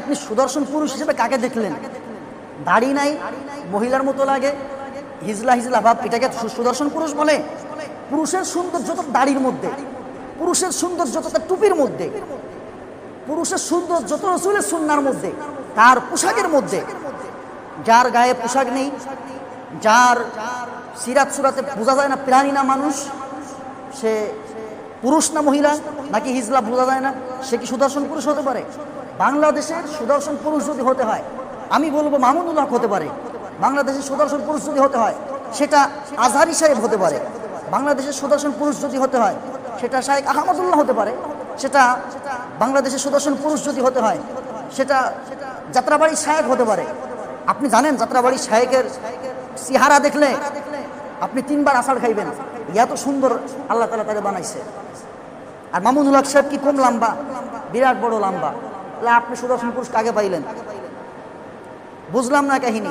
আপনি সুদর্শন পুরুষ হিসেবে কাকে দেখলেন? দাড়ি নাই, মহিলার মতো লাগে, হিজলা হিজলা ভাব, এটাকে সুদর্শন পুরুষ বলে? পুরুষের সৌন্দর্য তো দাড়ির মধ্যে, পুরুষের সৌন্দর্য তো তার টুপির মধ্যে, পুরুষের সৌন্দর্য তো রসুলের সুন্নার মধ্যে, তার পোশাকের মধ্যে। যার গায়ে পোশাক নেই, যার সিরাত সুরাতে বোঝা যায় না প্রাণী না মানুষ, সে পুরুষ না মহিলা, নাকি হিজলা বোঝা যায় না, সে কি সুদর্শন পুরুষ হতে পারে? বাংলাদেশের সুদর্শন পুরুষ যদি হতে হয়, আমি বলব মামুনুল হক হতে পারে। বাংলাদেশের সুদর্শন পুরুষ যদি হতে হয়, সেটা আজহারি সাহেব হতে পারে। বাংলাদেশের সুদর্শন পুরুষ যদি হতে হয়, সেটা শাহেক আহমদুল্লাহ হতে পারে। সেটা বাংলাদেশের সুদর্শন পুরুষ যদি হতে হয়, সেটা যাত্রাবাড়ির শায়েক হতে পারে। আপনি জানেন যাত্রাবাড়ির শায়েকের চেহারা দেখলে আপনি তিনবার আষাঢ় খাইবেন। এত সুন্দর, আল্লাহ তালা তাদের বানাইছে। আর মামুনুল হক সাহেব কি কম লম্বা? বিরাট বড় লম্বা। তাহলে আপনি সুদর্শন পুরুষ কাকে পাইলেন। বুঝলাম না কাহিনী?